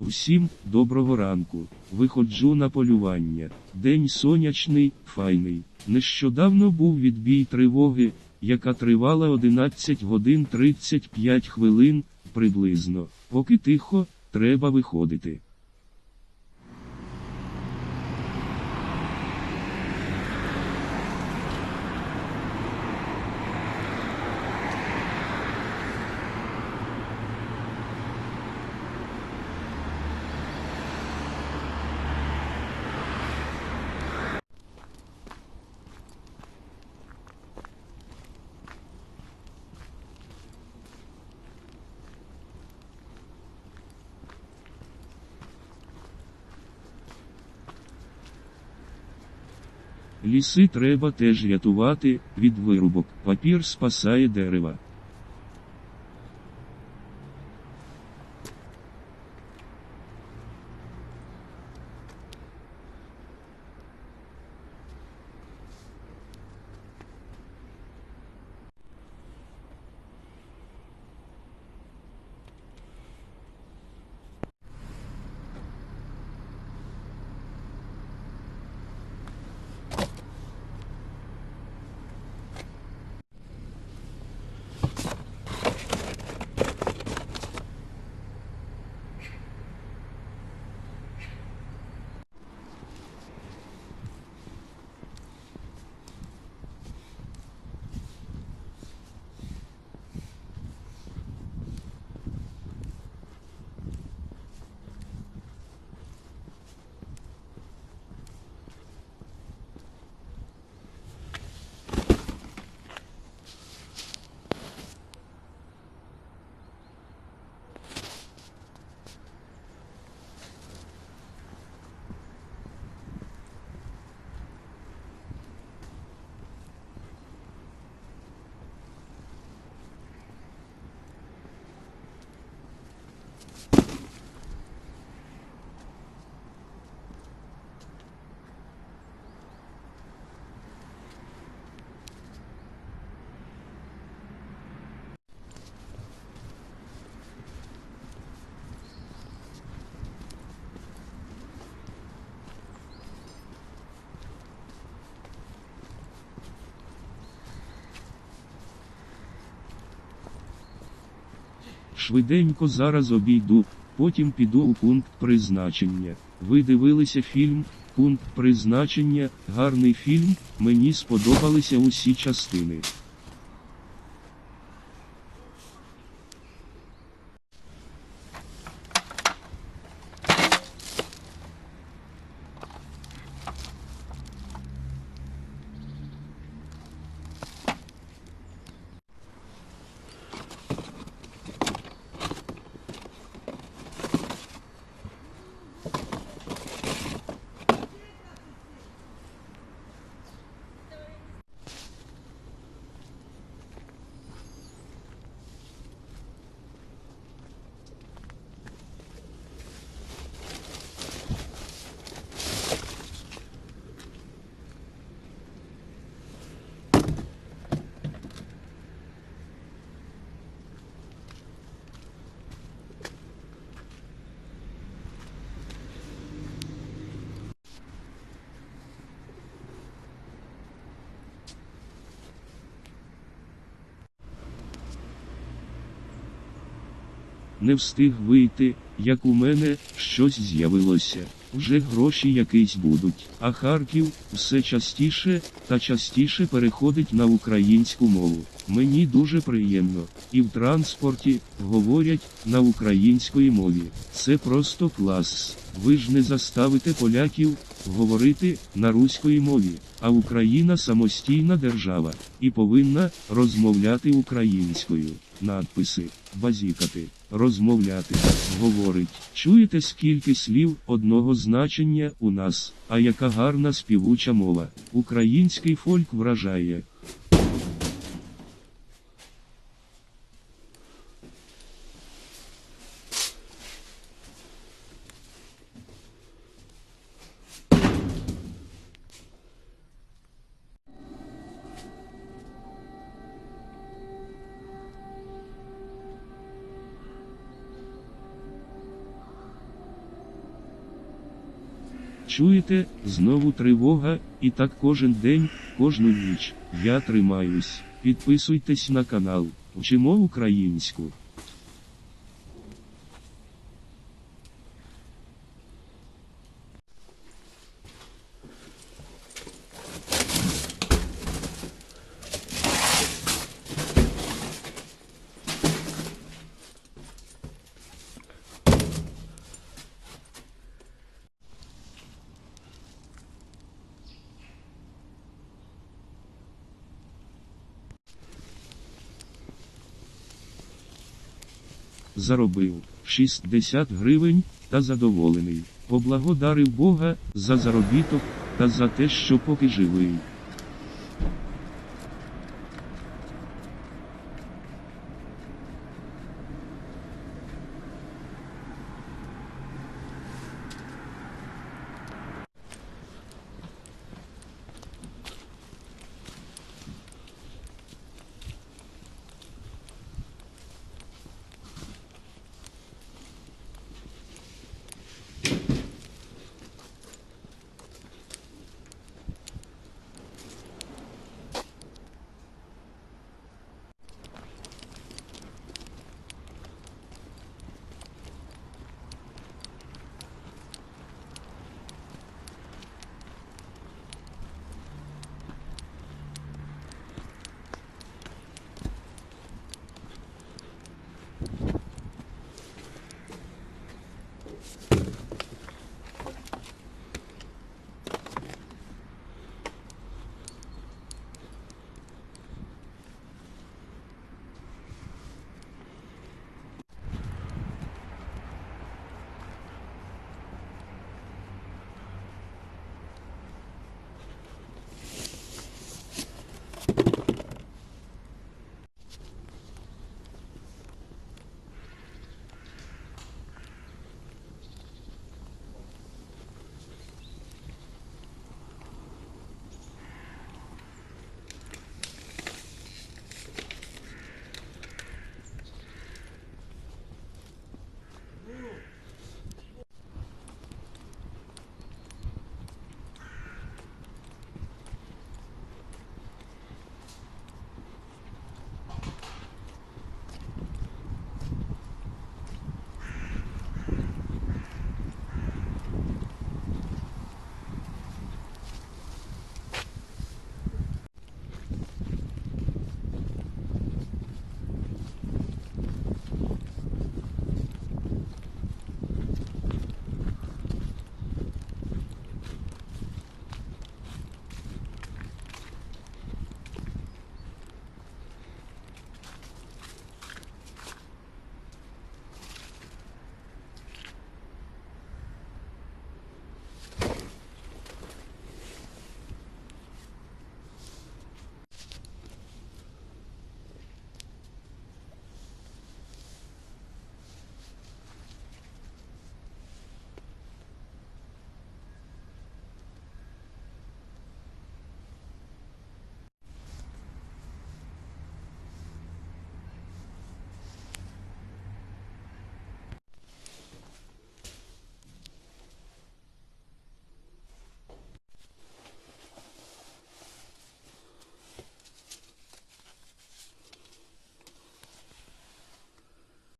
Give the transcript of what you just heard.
Всім доброго ранку. Виходжу на полювання. День сонячний, файний. Нещодавно був відбій тривоги, яка тривала 11 годин 35 хвилин приблизно. Поки тихо, треба виходити. Ліси треба теж рятувати від вирубок. Папір спасає дерева. Швиденько зараз обійду, потім піду у пункт призначення. Ви дивилися фільм Пункт призначення, гарний фільм, мені сподобалися усі частини. Не встиг вийти, як у мене щось з'явилося. Вже гроші якісь будуть. А Харків все частіше та частіше переходить на українську мову. Мені дуже приємно. І в транспорті говорять на української мові. Це просто клас. Ви ж не заставите поляків говорити на руської мові, а Україна самостійна держава і повинна розмовляти українською. Надписи, базікати, розмовляти, говорить. Чуєте скільки слів одного значення у нас, а яка гарна співуча мова. Український фольк вражає. Чуєте, знову тривога, і так кожен день, кожну ніч. Я тримаюсь. Підписуйтесь на канал. Вчимо українську. Заробив 60 гривень та задоволений. Поблагодарив Бога за заробіток та за те, що поки живий.